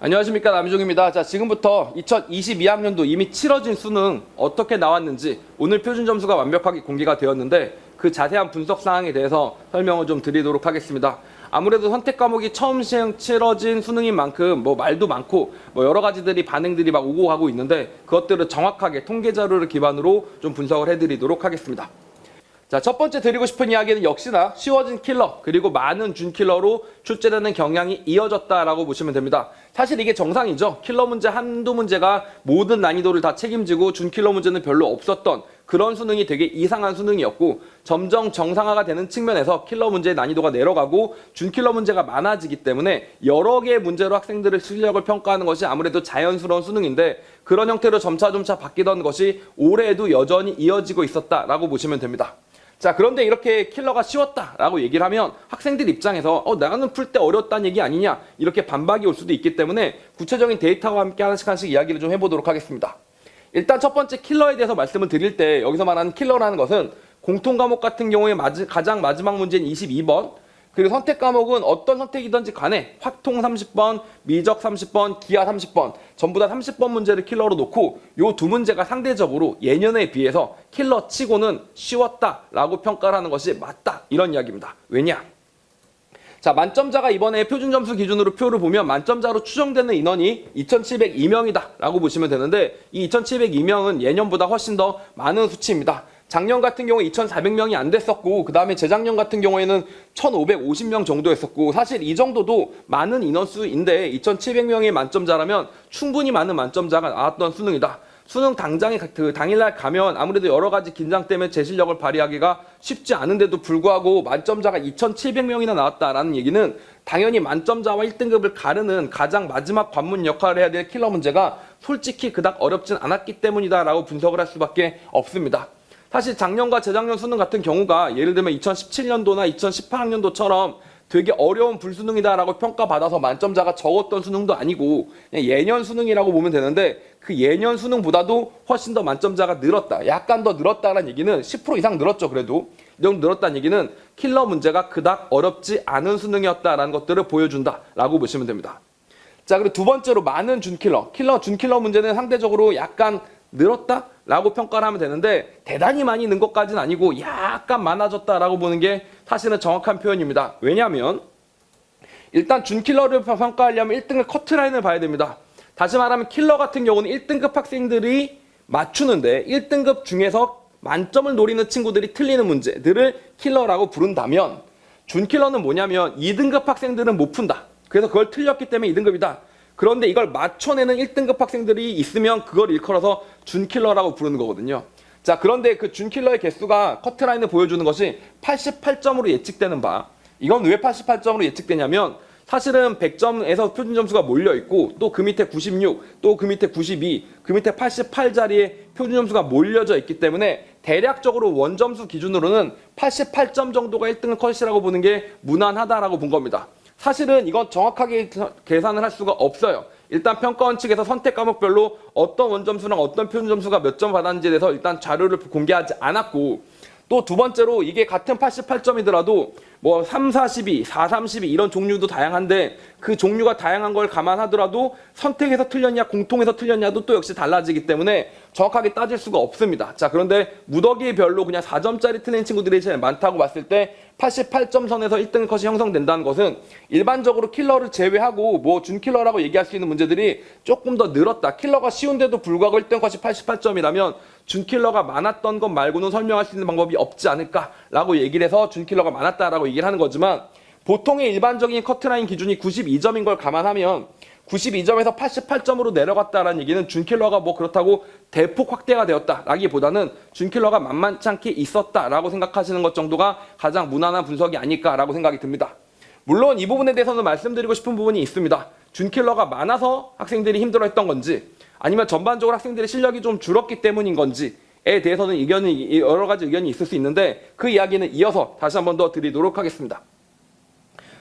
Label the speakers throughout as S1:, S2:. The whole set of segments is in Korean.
S1: 안녕하십니까 남희종입니다. 자 지금부터 2022학년도 이미 치러진 수능 어떻게 나왔는지 오늘 표준 점수가 완벽하게 공개가 되었는데 그 자세한 분석 사항에 대해서 설명을 좀 드리도록 하겠습니다. 아무래도 선택 과목이 처음 시행 치러진 수능인 만큼 뭐 말도 많고 뭐 여러 가지들이 반응들이 막 오고 가고 있는데 그것들을 정확하게 통계 자료를 기반으로 좀 분석을 해드리도록 하겠습니다. 자, 첫 번째 드리고 싶은 이야기는 역시나 쉬워진 킬러, 그리고 많은 준 킬러로 출제되는 경향이 이어졌다라고 보시면 됩니다. 사실 이게 정상이죠. 킬러 문제 한두 문제가 모든 난이도를 다 책임지고 준 킬러 문제는 별로 없었던 그런 수능이 되게 이상한 수능이었고 점점 정상화가 되는 측면에서 킬러 문제의 난이도가 내려가고 준 킬러 문제가 많아지기 때문에 여러 개의 문제로 학생들의 실력을 평가하는 것이 아무래도 자연스러운 수능인데 그런 형태로 점차점차 바뀌던 것이 올해에도 여전히 이어지고 있었다라고 보시면 됩니다. 자, 그런데 이렇게 킬러가 쉬웠다라고 얘기를 하면 학생들 입장에서 어, 나는 풀 때 어려웠다는 얘기 아니냐 이렇게 반박이 올 수도 있기 때문에 구체적인 데이터와 함께 하나씩 하나씩 이야기를 좀 해보도록 하겠습니다. 일단 첫 번째 킬러에 대해서 말씀을 드릴 때 여기서 말하는 킬러라는 것은 공통 과목 같은 경우에 마지, 가장 마지막 문제인 22번 그리고 선택 과목은 어떤 선택이든지 간에 확통 30번, 미적 30번, 기하 30번 전부 다 30번 문제를 킬러로 놓고 요 두 문제가 상대적으로 예년에 비해서 킬러 치고는 쉬웠다라고 평가를 하는 것이 맞다 이런 이야기입니다. 왜냐? 자, 만점자가 이번에 표준 점수 기준으로 표를 보면 만점자로 추정되는 인원이 2,702명이다 라고 보시면 되는데 이 2,702명은 예년보다 훨씬 더 많은 수치입니다. 작년 같은 경우에 2,400명이 안 됐었고 그 다음에 재작년 같은 경우에는 1,550명 정도였었고 사실 이 정도도 많은 인원수인데 2,700명의 만점자라면 충분히 많은 만점자가 나왔던 수능이다. 수능 당장에 가- 그 당일날 가면 아무래도 여러 가지 긴장 때문에 제 실력을 발휘하기가 쉽지 않은데도 불구하고 만점자가 2,700명이나 나왔다라는 얘기는 당연히 만점자와 1등급을 가르는 가장 마지막 관문 역할을 해야 될 킬러 문제가 솔직히 그닥 어렵진 않았기 때문이다라고 분석을 할 수밖에 없습니다. 사실 작년과 재작년 수능 같은 경우가 예를 들면 2017년도나 2018학년도처럼 되게 어려운 불수능이다라고 평가받아서 만점자가 적었던 수능도 아니고 그냥 예년 수능이라고 보면 되는데 그 예년 수능보다도 훨씬 더 만점자가 늘었다. 약간 더 늘었다라는 얘기는 10% 이상 늘었죠. 그래도 이 정도 늘었다는 얘기는 킬러 문제가 그닥 어렵지 않은 수능이었다라는 것들을 보여준다라고 보시면 됩니다. 자, 그리고 두 번째로 많은 준킬러. 킬러, 준킬러 문제는 상대적으로 약간 늘었다라고 평가를 하면 되는데 대단히 많이 는 것까지는 아니고 약간 많아졌다라고 보는 게 사실은 정확한 표현입니다. 왜냐하면 일단 준킬러를 평가하려면 1등급 커트라인을 봐야 됩니다. 다시 말하면 킬러 같은 경우는 1등급 학생들이 맞추는데 1등급 중에서 만점을 노리는 친구들이 틀리는 문제들을 킬러라고 부른다면 준킬러는 뭐냐면 2등급 학생들은 못 푼다. 그래서 그걸 틀렸기 때문에 2등급이다. 그런데 이걸 맞춰내는 1등급 학생들이 있으면 그걸 일컬어서 준킬러라고 부르는 거거든요. 자, 그런데 그 준킬러의 개수가 커트라인을 보여주는 것이 88점으로 예측되는 바. 이건 왜 88점으로 예측되냐면 사실은 100점에서 표준 점수가 몰려 있고 또 그 밑에 96, 또 그 밑에 92, 그 밑에 88 자리에 표준 점수가 몰려져 있기 때문에 대략적으로 원점수 기준으로는 88점 정도가 1등급 컷이라고 보는 게 무난하다라고 본 겁니다. 사실은 이건 정확하게 계산을 할 수가 없어요. 일단 평가원 측에서 선택 과목별로 어떤 원점수랑 어떤 표준 점수가 몇 점 받았는지에 대해서 일단 자료를 공개하지 않았고 또 두 번째로 이게 같은 88점이더라도 뭐 3, 42, 4, 32 이런 종류도 다양한데 그 종류가 다양한 걸 감안하더라도 선택해서 틀렸냐 공통해서 틀렸냐도 또 역시 달라지기 때문에 정확하게 따질 수가 없습니다. 자 그런데 무더기별로 그냥 4점짜리 틀린 친구들이 제일 많다고 봤을 때 88점 선에서 1등 컷이 형성된다는 것은 일반적으로 킬러를 제외하고 뭐 준킬러라고 얘기할 수 있는 문제들이 조금 더 늘었다. 킬러가 쉬운데도 불구하고 1등 컷이 88점이라면 준킬러가 많았던 것 말고는 설명할 수 있는 방법이 없지 않을까라고 얘기를 해서 준킬러가 많았다라고 얘기를 하는 거지만 보통의 일반적인 커트라인 기준이 92점인 걸 감안하면 92점에서 88점으로 내려갔다라는 얘기는 준킬러가 뭐 그렇다고 대폭 확대가 되었다라기보다는 준킬러가 만만치 않게 있었다라고 생각하시는 것 정도가 가장 무난한 분석이 아닐까라고 생각이 듭니다. 물론 이 부분에 대해서는 말씀드리고 싶은 부분이 있습니다. 준킬러가 많아서 학생들이 힘들어했던 건지 아니면 전반적으로 학생들의 실력이 좀 줄었기 때문인 건지에 대해서는 의견이 여러 가지 의견이 있을 수 있는데 그 이야기는 이어서 다시 한 번 더 드리도록 하겠습니다.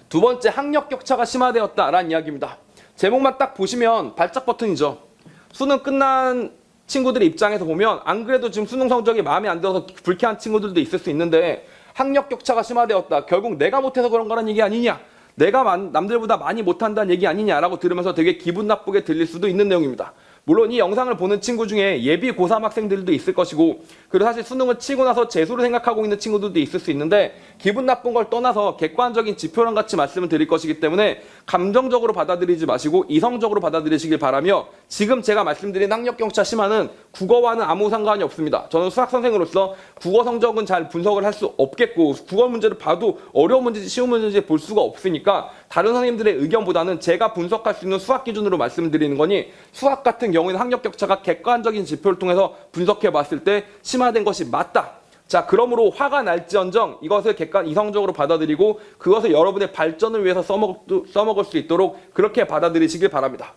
S1: 두 번째 학력 격차가 심화되었다라는 이야기입니다. 제목만 딱 보시면 발작 버튼이죠. 수능 끝난 친구들의 입장에서 보면 안 그래도 지금 수능 성적이 마음에 안 들어서 불쾌한 친구들도 있을 수 있는데 학력 격차가 심화되었다. 결국 내가 못해서 그런 거란 얘기 아니냐? 내가 만- 남들보다 많이 못한다는 얘기 아니냐라고 들으면서 되게 기분 나쁘게 들릴 수도 있는 내용입니다. 물론 이 영상을 보는 친구 중에 예비 고3 학생들도 있을 것이고 그리고 사실 수능을 치고 나서 재수를 생각하고 있는 친구들도 있을 수 있는데 기분 나쁜 걸 떠나서 객관적인 지표랑 같이 말씀을 드릴 것이기 때문에 감정적으로 받아들이지 마시고 이성적으로 받아들이시길 바라며 지금 제가 말씀드린 학력격차 심화는 국어와는 아무 상관이 없습니다. 저는 수학 선생으로서 국어 성적은 잘 분석을 할 수 없겠고 국어 문제를 봐도 어려운 문제인지 쉬운 문제인지 볼 수가 없으니까 다른 선생님들의 의견보다는 제가 분석할 수 있는 수학 기준으로 말씀드리는 거니 수학 같은 경우에는 학력 격차가 객관적인 지표를 통해서 분석해 봤을 때 심화된 것이 맞다. 자, 그러므로 화가 날지언정 이것을 객관 이성적으로 받아들이고 그것을 여러분의 발전을 위해서 써먹, 써먹을 수 있도록 그렇게 받아들이시길 바랍니다.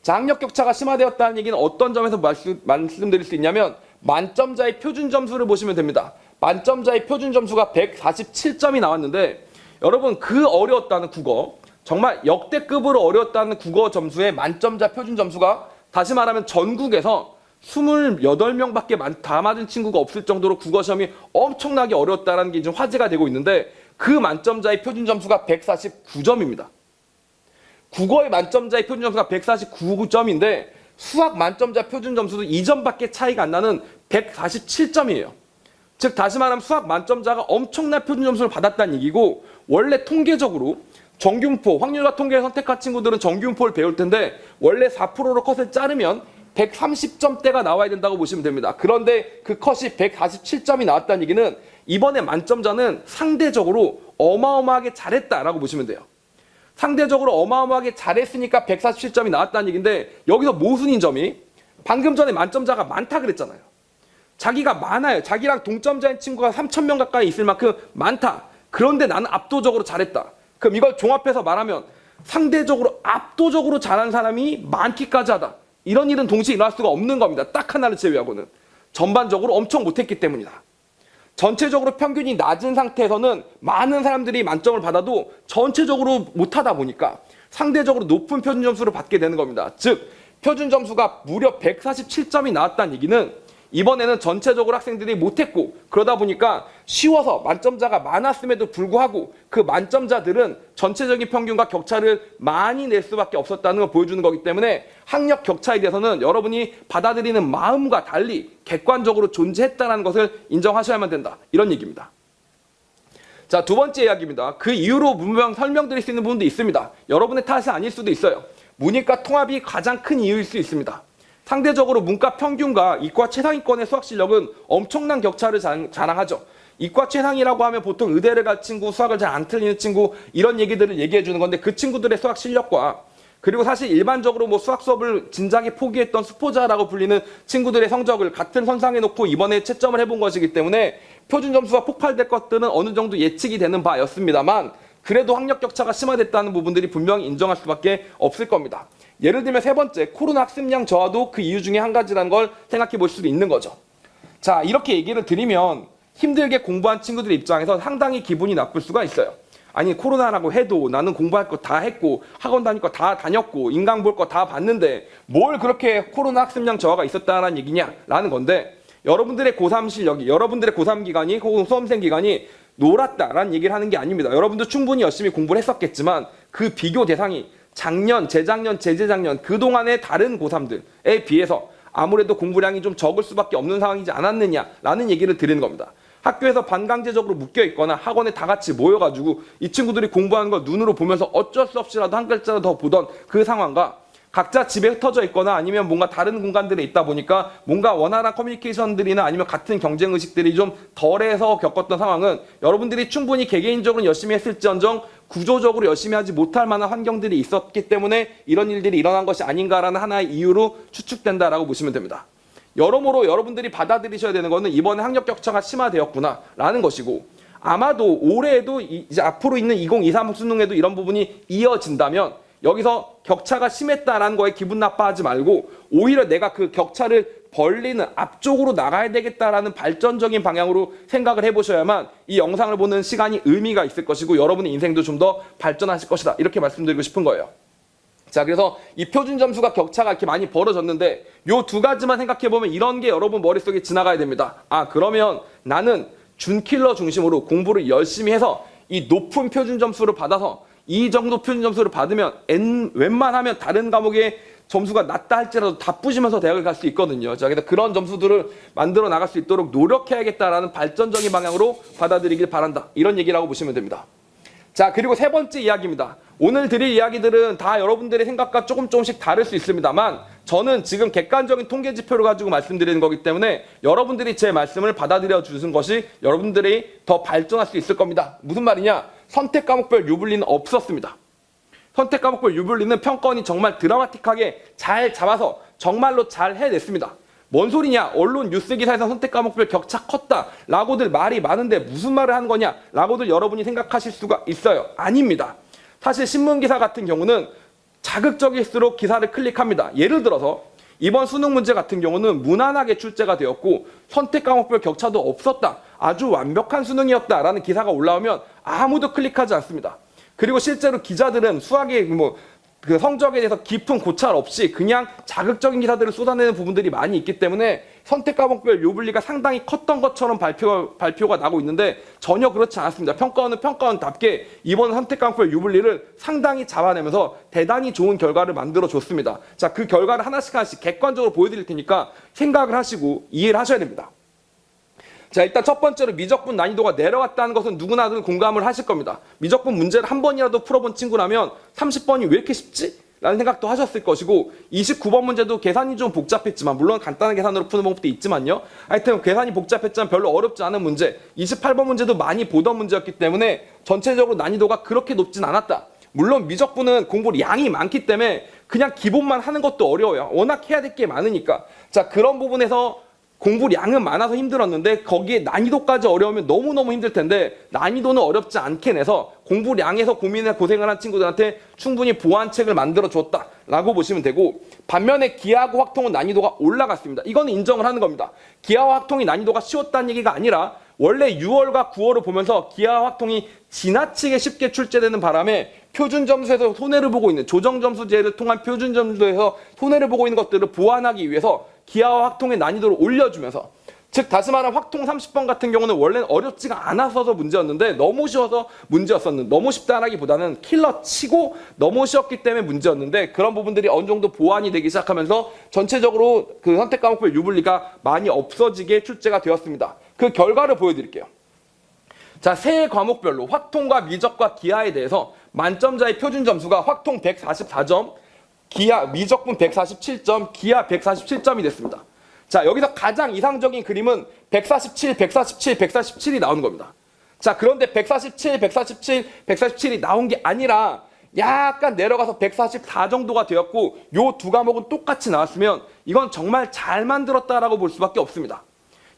S1: 자, 학력 격차가 심화되었다는 얘기는 어떤 점에서 말씀, 말씀드릴 수 있냐면 만점자의 표준 점수를 보시면 됩니다. 만점자의 표준 점수가 147점이 나왔는데 여러분 그 어려웠다는 국어 정말 역대급으로 어려웠다는 국어 점수의 만점자 표준 점수가 다시 말하면 전국에서 28명밖에 다 맞은 친구가 없을 정도로 국어 시험이 엄청나게 어려웠다는 게 지금 화제가 되고 있는데 그 만점자의 표준 점수가 149점입니다. 국어의 만점자의 표준 점수가 149점인데 수학 만점자 표준 점수도 2점밖에 차이가 안 나는 147점이에요. 즉 다시 말하면 수학 만점자가 엄청난 표준 점수를 받았다는 얘기고 원래 통계적으로 정균포 확률과 통계를 선택한 친구들은 정균포를 배울 텐데 원래 4%로 컷을 자르면 130점대가 나와야 된다고 보시면 됩니다. 그런데 그 컷이 147점이 나왔다는 얘기는 이번에 만점자는 상대적으로 어마어마하게 잘했다라고 보시면 돼요. 상대적으로 어마어마하게 잘했으니까 147점이 나왔다는 얘기인데 여기서 모순인 점이 방금 전에 만점자가 많다 그랬잖아요. 자기가 많아요. 자기랑 동점자인 친구가 3천 명 가까이 있을 만큼 많다. 그런데 나는 압도적으로 잘했다. 그럼 이걸 종합해서 말하면 상대적으로 압도적으로 잘한 사람이 많기까지 하다. 이런 일은 동시에 일어날 수가 없는 겁니다. 딱 하나를 제외하고는. 전반적으로 엄청 못했기 때문이다. 전체적으로 평균이 낮은 상태에서는 많은 사람들이 만점을 받아도 전체적으로 못하다 보니까 상대적으로 높은 표준 점수를 받게 되는 겁니다. 즉, 표준 점수가 무려 147점이 나왔다는 얘기는 이번에는 전체적으로 학생들이 못했고 그러다 보니까 쉬워서 만점자가 많았음에도 불구하고 그 만점자들은 전체적인 평균과 격차를 많이 낼 수밖에 없었다는 걸 보여주는 거기 때문에 학력 격차에 대해서는 여러분이 받아들이는 마음과 달리 객관적으로 존재했다는 것을 인정하셔야만 된다. 이런 얘기입니다. 자, 두 번째 이야기입니다. 그 이유로 분명 설명드릴 수 있는 부분도 있습니다. 여러분의 탓이 아닐 수도 있어요. 문이과 통합이 가장 큰 이유일 수 있습니다. 상대적으로 문과 평균과 이과 최상위권의 수학 실력은 엄청난 격차를 자- 자랑하죠. 이과 최상이라고 하면 보통 의대를 갈 친구, 수학을 잘 안 틀리는 친구 이런 얘기들을 얘기해 주는 건데 그 친구들의 수학 실력과 그리고 사실 일반적으로 뭐 수학 수업을 진작에 포기했던 수포자라고 불리는 친구들의 성적을 같은 선상에 놓고 이번에 채점을 해본 것이기 때문에 표준 점수가 폭발될 것들은 어느 정도 예측이 되는 바였습니다만 그래도 학력 격차가 심화됐다는 부분들이 분명히 인정할 수밖에 없을 겁니다. 예를 들면 세 번째 코로나 학습량 저하도 그 이유 중에 한 가지라는 걸 생각해 볼 수도 있는 거죠. 자 이렇게 얘기를 드리면 힘들게 공부한 친구들 입장에서 상당히 기분이 나쁠 수가 있어요. 아니 코로나라고 해도 나는 공부할 거 다 했고 학원 다닐 거 다 다녔고 인강 볼 거 다 봤는데 뭘 그렇게 코로나 학습량 저하가 있었다는 얘기냐라는 건데 여러분들의 고3 실력이 여러분들의 고3 기간이 혹은 수험생 기간이 놀았다라는 얘기를 하는 게 아닙니다. 여러분도 충분히 열심히 공부를 했었겠지만 그 비교 대상이 작년, 재작년, 재재작년 그동안의 다른 고3들에 비해서 아무래도 공부량이 좀 적을 수밖에 없는 상황이지 않았느냐라는 얘기를 드리는 겁니다. 학교에서 반강제적으로 묶여 있거나 학원에 다 같이 모여가지고 이 친구들이 공부하는 걸 눈으로 보면서 어쩔 수 없이라도 한 글자라도 더 보던 그 상황과 각자 집에 흩어져 있거나 아니면 뭔가 다른 공간들에 있다 보니까 뭔가 원활한 커뮤니케이션들이나 아니면 같은 경쟁 의식들이 좀 덜해서 겪었던 상황은 여러분들이 충분히 개개인적으로 열심히 했을지언정 구조적으로 열심히 하지 못할 만한 환경들이 있었기 때문에 이런 일들이 일어난 것이 아닌가라는 하나의 이유로 추측된다라고 보시면 됩니다. 여러모로 여러분들이 받아들이셔야 되는 것은 이번에 학력 격차가 심화되었구나라는 것이고 아마도 올해에도 이- 이제 앞으로 있는 2023 수능에도 이런 부분이 이어진다면 여기서 격차가 심했다라는 거에 기분 나빠하지 말고 오히려 내가 그 격차를 벌리는 앞쪽으로 나가야 되겠다라는 발전적인 방향으로 생각을 해보셔야만 이 영상을 보는 시간이 의미가 있을 것이고 여러분의 인생도 좀 더 발전하실 것이다 이렇게 말씀드리고 싶은 거예요. 자, 그래서 이 표준 점수가 격차가 이렇게 많이 벌어졌는데 요 두 가지만 생각해 보면 이런 게 여러분 머릿속에 지나가야 됩니다. 아, 그러면 나는 준킬러 중심으로 공부를 열심히 해서 이 높은 표준 점수를 받아서 이 정도 표준 점수를 받으면 N 웬만하면 다른 과목에 점수가 낮다 할지라도 다 부시면서 대학을 갈 수 있거든요. 자, 그래서 그런 점수들을 만들어 나갈 수 있도록 노력해야겠다라는 발전적인 방향으로 받아들이길 바란다. 이런 얘기라고 보시면 됩니다. 자, 그리고 세 번째 이야기입니다. 오늘 드릴 이야기들은 다 여러분들의 생각과 조금 조금씩 다를 수 있습니다만 저는 지금 객관적인 통계 지표를 가지고 말씀드리는 거기 때문에 여러분들이 제 말씀을 받아들여 주는 것이 여러분들이 더 발전할 수 있을 겁니다. 무슨 말이냐? 선택 과목별 유불리는 없었습니다. 선택 과목별 유불리는 평가원이 정말 드라마틱하게 잘 잡아서 정말로 잘 해냈습니다. 뭔 소리냐? 언론 뉴스 기사에서 선택 과목별 격차 컸다. 라고들 말이 많은데 무슨 말을 하는 거냐? 라고들 여러분이 생각하실 수가 있어요. 아닙니다. 사실 신문 기사 같은 경우는 자극적일수록 기사를 클릭합니다. 예를 들어서 이번 수능 문제 같은 경우는 무난하게 출제가 되었고 선택 과목별 격차도 없었다. 아주 완벽한 수능이었다라는 기사가 올라오면 아무도 클릭하지 않습니다. 그리고 실제로 기자들은 수학의 뭐 그 성적에 대해서 깊은 고찰 없이 그냥 자극적인 기사들을 쏟아내는 부분들이 많이 있기 때문에 선택 과목별 요불리가 상당히 컸던 것처럼 발표, 발표가 나고 있는데 전혀 그렇지 않았습니다. 평가원은 평가원답게 이번 선택 과목별 요불리를 상당히 잡아내면서 대단히 좋은 결과를 만들어 줬습니다. 자, 그 결과를 하나씩 하나씩 객관적으로 보여드릴 테니까 생각을 하시고 이해를 하셔야 됩니다. 자, 일단 첫 번째로 미적분 난이도가 내려왔다는 것은 누구나들 공감을 하실 겁니다. 미적분 문제를 한 번이라도 풀어본 친구라면 30번이 왜 이렇게 쉽지? 라는 생각도 하셨을 것이고 29번 문제도 계산이 좀 복잡했지만 물론 간단한 계산으로 푸는 방법도 있지만요. 하여튼 계산이 복잡했지만 별로 어렵지 않은 문제 28번 문제도 많이 보던 문제였기 때문에 전체적으로 난이도가 그렇게 높진 않았다. 물론 미적분은 공부 양이 많기 때문에 그냥 기본만 하는 것도 어려워요. 워낙 해야 될 게 많으니까. 자 그런 부분에서 공부량은 많아서 힘들었는데 거기에 난이도까지 어려우면 너무너무 힘들 텐데 난이도는 어렵지 않게 내서 공부량에서 고민을 고생을 한 친구들한테 충분히 보완책을 만들어 줬다라고 보시면 되고 반면에 기하고 확통은 난이도가 올라갔습니다. 이거는 인정을 하는 겁니다. 기하와 확통이 난이도가 쉬웠다는 얘기가 아니라 원래 6월과 9월을 보면서 기하 확통이 지나치게 쉽게 출제되는 바람에 표준 점수에서 손해를 보고 있는 조정 점수제를 통한 표준 점수에서 손해를 보고 있는 것들을 보완하기 위해서 기하와 확통의 난이도를 올려주면서 즉 다시 말하면 확통 30번 같은 경우는 원래는 어렵지가 않았어서 문제였는데 너무 쉬워서 문제였었는데 너무 쉽다라기보다는 킬러 치고 너무 쉬웠기 때문에 문제였는데 그런 부분들이 어느 정도 보완이 되기 시작하면서 전체적으로 그 선택 과목별 유불리가 많이 없어지게 출제가 되었습니다. 그 결과를 보여드릴게요. 자, 세 과목별로 확통과 미적과 기하에 대해서 만점자의 표준 점수가 확통 144점, 기하 미적분 147점, 기하 147점이 됐습니다. 자, 여기서 가장 이상적인 그림은 147, 147, 147이 나오는 겁니다. 자, 그런데 147, 147, 147이 나온 게 아니라 약간 내려가서 144 정도가 되었고 요 두 과목은 똑같이 나왔으면 이건 정말 잘 만들었다라고 볼 수밖에 없습니다.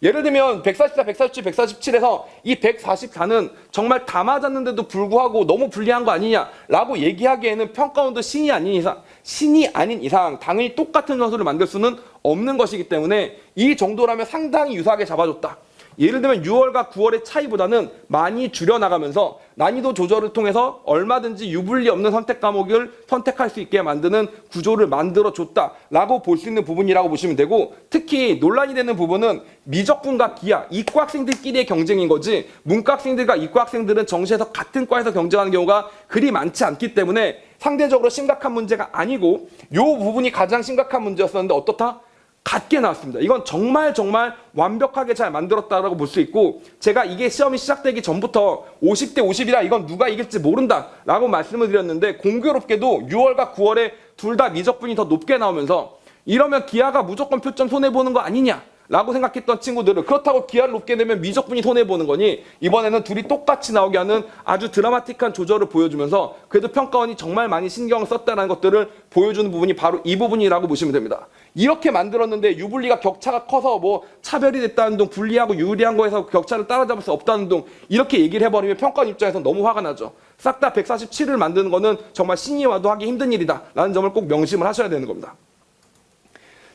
S1: 예를 들면 144, 147, 147에서 이 144는 정말 다 맞았는데도 불구하고 너무 불리한 거 아니냐라고 얘기하기에는 평가원도 신이 아닌 이상 신이 아닌 이상 당연히 똑같은 점수를 만들 수는 없는 것이기 때문에 이 정도라면 상당히 유사하게 잡아줬다. 예를 들면 6월과 9월의 차이보다는 많이 줄여나가면서 난이도 조절을 통해서 얼마든지 유불리 없는 선택 과목을 선택할 수 있게 만드는 구조를 만들어 줬다라고 볼 수 있는 부분이라고 보시면 되고 특히 논란이 되는 부분은 미적분과 기하 이과 학생들끼리의 경쟁인 거지 문과 학생들과 이과 학생들은 정시에서 같은 과에서 경쟁하는 경우가 그리 많지 않기 때문에 상대적으로 심각한 문제가 아니고 요 부분이 가장 심각한 문제였었는데 어떻다? 같게 나왔습니다. 이건 정말 정말 완벽하게 잘 만들었다라고 볼 수 있고 제가 이게 시험이 시작되기 전부터 50대 50이라 이건 누가 이길지 모른다라고 말씀을 드렸는데 공교롭게도 6월과 9월에 둘 다 미적분이 더 높게 나오면서 이러면 기아가 무조건 표점 손해 보는 거 아니냐? 라고 생각했던 친구들은 그렇다고 기아를 높게 내면 미적분이 손해보는 거니 이번에는 둘이 똑같이 나오게 하는 아주 드라마틱한 조절을 보여주면서 그래도 평가원이 정말 많이 신경을 썼다는 것들을 보여주는 부분이 바로 이 부분이라고 보시면 됩니다. 이렇게 만들었는데 유불리가 격차가 커서 뭐 차별이 됐다는 둥 불리하고 유리한 거에서 격차를 따라잡을 수 없다는 둥 이렇게 얘기를 해버리면 평가원 입장에서 너무 화가 나죠. 싹 다 147을 만드는 거는 정말 신이 와도 하기 힘든 일이다 라는 점을 꼭 명심을 하셔야 되는 겁니다.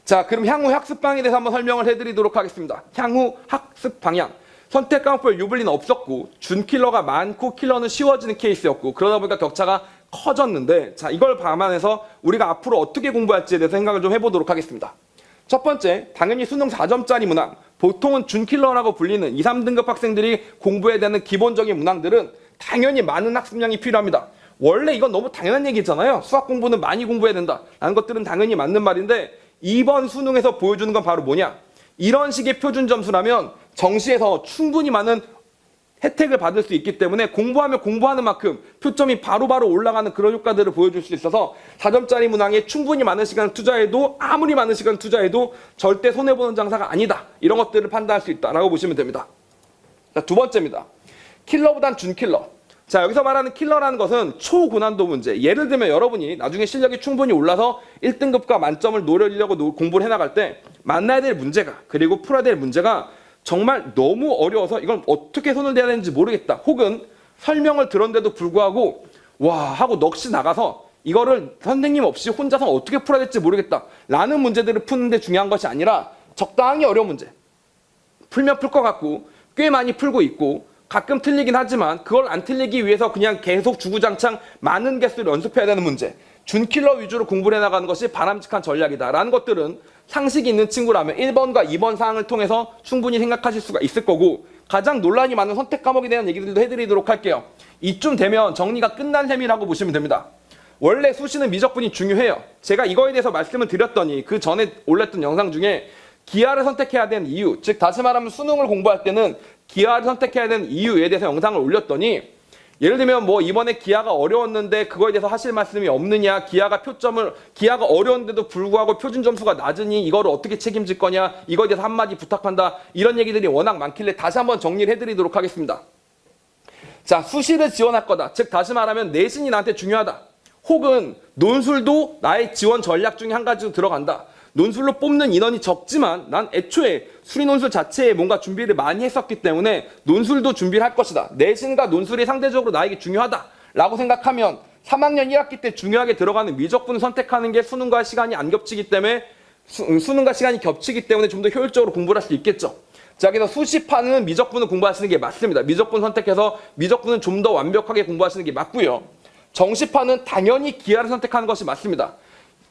S1: 자, 그럼 향후 학습 방향에 대해서 한번 설명을 해드리도록 하겠습니다. 향후 학습 방향. 선택 과목별 유불리는 없었고 준킬러가 많고 킬러는 쉬워지는 케이스였고 그러다 보니까 격차가 커졌는데 자 이걸 감안해서 우리가 앞으로 어떻게 공부할지에 대해서 생각을 좀 해보도록 하겠습니다. 첫 번째 당연히 수능 4점짜리 문항 보통은 준킬러라고 불리는 2, 3등급 학생들이 공부해야 되는 기본적인 문항들은 당연히 많은 학습량이 필요합니다. 원래 이건 너무 당연한 얘기잖아요. 수학 공부는 많이 공부해야 된다 라는 것들은 당연히 맞는 말인데 이번 수능에서 보여주는 건 바로 뭐냐? 이런 식의 표준 점수라면 정시에서 충분히 많은 혜택을 받을 수 있기 때문에 공부하면 공부하는 만큼 표점이 바로바로 올라가는 그런 효과들을 보여줄 수 있어서 4점짜리 문항에 충분히 많은 시간을 투자해도 아무리 많은 시간을 투자해도 절대 손해보는 장사가 아니다. 이런 것들을 판단할 수 있다라고 보시면 됩니다. 자, 두 번째입니다. 킬러보단 준킬러. 자, 여기서 말하는 킬러라는 것은 초고난도 문제. 예를 들면 여러분이 나중에 실력이 충분히 올라서 1등급과 만점을 노리려고 노- 공부를 해나갈 때 만나야 될 문제가 그리고 풀어야 될 문제가 정말 너무 어려워서 이건 어떻게 손을 대야 되는지 모르겠다. 혹은 설명을 들었는데도 불구하고 와 하고 넋이 나가서 이거를 선생님 없이 혼자서 어떻게 풀어야 될지 모르겠다. 라는 문제들을 푸는데 중요한 것이 아니라 적당히 어려운 문제. 풀면 풀 것 같고 꽤 많이 풀고 있고 가끔 틀리긴 하지만 그걸 안 틀리기 위해서 그냥 계속 주구장창 많은 개수를 연습해야 되는 문제. 준킬러 위주로 공부를 해나가는 것이 바람직한 전략이다라는 것들은 상식이 있는 친구라면 1번과 2번 사항을 통해서 충분히 생각하실 수가 있을 거고 가장 논란이 많은 선택 과목에 대한 얘기들도 해드리도록 할게요. 이쯤 되면 정리가 끝난 셈이라고 보시면 됩니다. 원래 수시는 미적분이 중요해요. 제가 이거에 대해서 말씀을 드렸더니 그 전에 올렸던 영상 중에 기하를 선택해야 되는 이유, 즉 다시 말하면 수능을 공부할 때는 기하를 선택해야 되는 이유에 대해서 영상을 올렸더니 예를 들면 뭐 이번에 기하가 어려웠는데 그거에 대해서 하실 말씀이 없느냐, 기하가 표점을 기하가 어려운데도 불구하고 표준 점수가 낮으니 이거를 어떻게 책임질 거냐, 이거에 대해서 한마디 부탁한다 이런 얘기들이 워낙 많길래 다시 한번 정리를 해드리도록 하겠습니다. 자, 수시를 지원할 거다. 즉 다시 말하면 내신이 나한테 중요하다. 혹은 논술도 나의 지원 전략 중에 한 가지로 들어간다. 논술로 뽑는 인원이 적지만 난 애초에 수리 논술 자체에 뭔가 준비를 많이 했었기 때문에 논술도 준비를 할 것이다. 내신과 논술이 상대적으로 나에게 중요하다. 라고 생각하면 3학년 1학기 때 중요하게 들어가는 미적분을 선택하는 게 수능과 시간이 안 겹치기 때문에 수, 수능과 시간이 겹치기 때문에 좀 더 효율적으로 공부를 할 수 있겠죠. 자, 그래서 수시파는 미적분을 공부하시는 게 맞습니다. 미적분 선택해서 미적분은 좀 더 완벽하게 공부하시는 게 맞고요. 정시파는 당연히 기하를 선택하는 것이 맞습니다.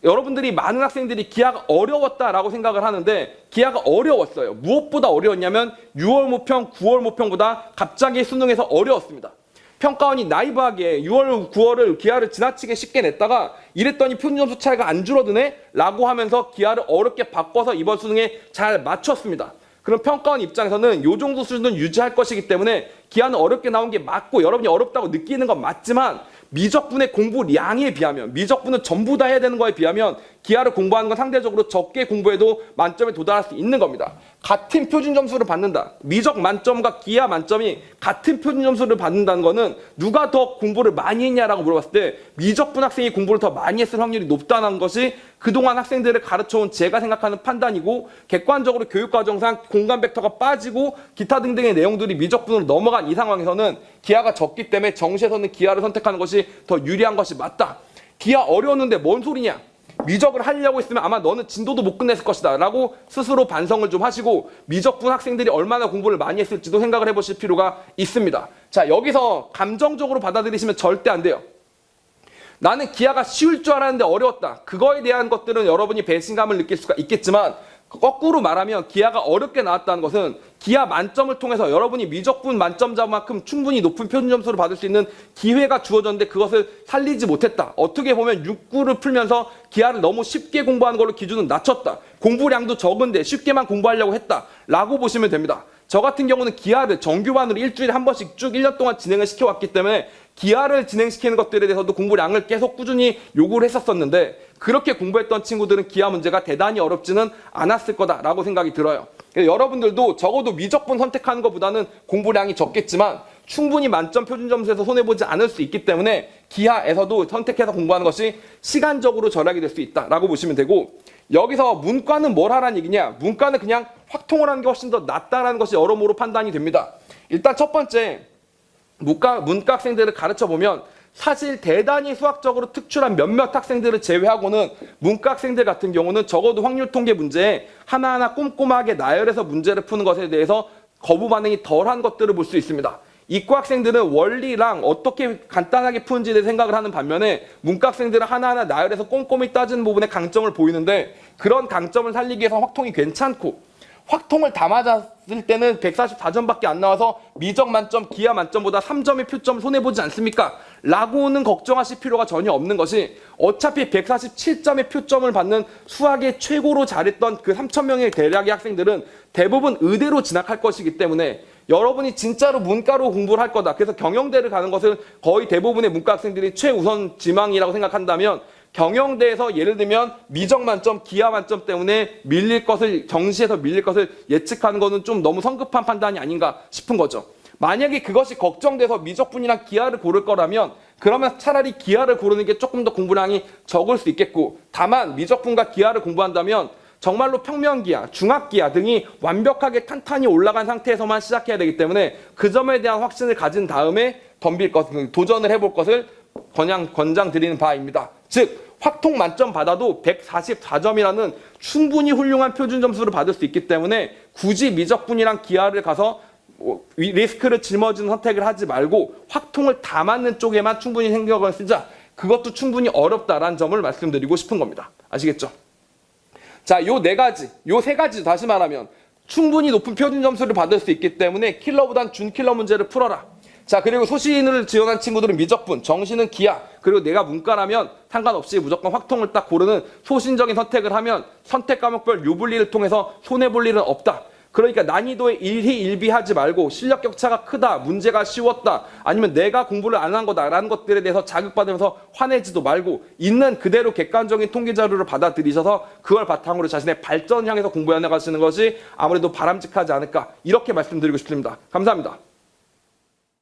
S1: 여러분들이 많은 학생들이 기하가 어려웠다라고 생각을 하는데 기하가 어려웠어요. 무엇보다 어려웠냐면 6월 모평, 9월 모평보다 갑자기 수능에서 어려웠습니다. 평가원이 나이브하게 6월, 9월을 기하를 지나치게 쉽게 냈다가 이랬더니 표준 점수 차이가 안 줄어드네? 라고 하면서 기하를 어렵게 바꿔서 이번 수능에 잘 맞췄습니다. 그럼 평가원 입장에서는 요 정도 수준은 유지할 것이기 때문에 기하는 어렵게 나온 게 맞고 여러분이 어렵다고 느끼는 건 맞지만 미적분의 공부량에 비하면 미적분은 전부 다 해야 되는 거에 비하면 기하를 공부하는 건 상대적으로 적게 공부해도 만점에 도달할 수 있는 겁니다. 같은 표준 점수를 받는다. 미적 만점과 기하 만점이 같은 표준 점수를 받는다는 거는 누가 더 공부를 많이 했냐라고 물어봤을 때 미적분 학생이 공부를 더 많이 했을 확률이 높다는 것이 그동안 학생들을 가르쳐온 제가 생각하는 판단이고 객관적으로 교육과정상 공간 벡터가 빠지고 기타 등등의 내용들이 미적분으로 넘어간 이 상황에서는 기하가 적기 때문에 정시에서는 기하를 선택하는 것이 더 유리한 것이 맞다. 기하 어려웠는데 뭔 소리냐? 미적을 하려고 했으면 아마 너는 진도도 못 끝냈을 것이다 라고 스스로 반성을 좀 하시고 미적분 학생들이 얼마나 공부를 많이 했을지도 생각을 해보실 필요가 있습니다. 자 여기서 감정적으로 받아들이시면 절대 안 돼요. 나는 기하가 쉬울 줄 알았는데 어려웠다. 그거에 대한 것들은 여러분이 배신감을 느낄 수가 있겠지만 거꾸로 말하면 기하가 어렵게 나왔다는 것은 기하 만점을 통해서 여러분이 미적분 만점자만큼 충분히 높은 표준 점수를 받을 수 있는 기회가 주어졌는데 그것을 살리지 못했다. 어떻게 보면 6구를 풀면서 기하를 너무 쉽게 공부하는 걸로 기준을 낮췄다. 공부량도 적은데 쉽게만 공부하려고 했다. 라고 보시면 됩니다. 저 같은 경우는 기하를 정규반으로 일주일에 한 번씩 쭉 1년 동안 진행을 시켜왔기 때문에 기하를 진행시키는 것들에 대해서도 공부량을 계속 꾸준히 요구를 했었었는데 그렇게 공부했던 친구들은 기하 문제가 대단히 어렵지는 않았을 거다라고 생각이 들어요. 여러분들도 적어도 미적분 선택하는 것보다는 공부량이 적겠지만 충분히 만점 표준 점수에서 손해보지 않을 수 있기 때문에 기하에서도 선택해서 공부하는 것이 시간적으로 절약이 될 수 있다라고 보시면 되고 여기서 문과는 뭘 하라는 얘기냐? 문과는 그냥 확통을 하는 게 훨씬 더 낫다라는 것이 여러모로 판단이 됩니다. 일단 첫 번째 문과, 문과 학생들을 가르쳐 보면 사실 대단히 수학적으로 특출한 몇몇 학생들을 제외하고는 문과 학생들 같은 경우는 적어도 확률 통계 문제에 하나하나 꼼꼼하게 나열해서 문제를 푸는 것에 대해서 거부 반응이 덜한 것들을 볼 수 있습니다. 이과 학생들은 원리랑 어떻게 간단하게 푸는지에 대해 생각을 하는 반면에 문과 학생들은 하나하나 나열해서 꼼꼼히 따지는 부분에 강점을 보이는데 그런 강점을 살리기 위해서 확통이 괜찮고 확통을 다 맞았을 때는 144점밖에 안 나와서 미적 만점, 기하 만점보다 3점의 표점 손해보지 않습니까? 라고는 걱정하실 필요가 전혀 없는 것이 어차피 147점의 표점을 받는 수학의 최고로 잘했던 그 3,000명의 대략의 학생들은 대부분 의대로 진학할 것이기 때문에 여러분이 진짜로 문과로 공부를 할 거다. 그래서 경영대를 가는 것은 거의 대부분의 문과 학생들이 최우선 지망이라고 생각한다면 경영대에서 예를 들면 미적 만점, 기하 만점 때문에 밀릴 것을 정시에서 밀릴 것을 예측하는 것은 좀 너무 성급한 판단이 아닌가 싶은 거죠. 만약에 그것이 걱정돼서 미적분이랑 기하를 고를 거라면 그러면 차라리 기하를 고르는 게 조금 더 공부량이 적을 수 있겠고 다만 미적분과 기하를 공부한다면 정말로 평면기하, 중압기하 등이 완벽하게 탄탄히 올라간 상태에서만 시작해야 되기 때문에 그 점에 대한 확신을 가진 다음에 덤빌 것, 도전을 해볼 것을 권양, 권장 드리는 바입니다. 즉, 확통 만점 받아도 144점이라는 충분히 훌륭한 표준 점수를 받을 수 있기 때문에 굳이 미적분이랑 기하를 가서 리스크를 짊어지는 선택을 하지 말고 확통을 다 맞는 쪽에만 충분히 생각을 쓰자. 그것도 충분히 어렵다라는 점을 말씀드리고 싶은 겁니다. 아시겠죠? 자, 요 네 가지, 요 세 가지 다시 말하면 충분히 높은 표준 점수를 받을 수 있기 때문에 킬러보단 준킬러 문제를 풀어라. 자, 그리고 소신을 지원한 친구들은 미적분, 정시는 기하, 그리고 내가 문과라면 상관없이 무조건 확통을 딱 고르는 소신적인 선택을 하면 선택 과목별 유불리를 통해서 손해볼 일은 없다. 그러니까 난이도에 일희일비하지 말고 실력 격차가 크다, 문제가 쉬웠다, 아니면 내가 공부를 안 한 거다라는 것들에 대해서 자극받으면서 화내지도 말고 있는 그대로 객관적인 통계 자료를 받아들이셔서 그걸 바탕으로 자신의 발전 향해서 공부해 나가시는 것이 아무래도 바람직하지 않을까 이렇게 말씀드리고 싶습니다. 감사합니다.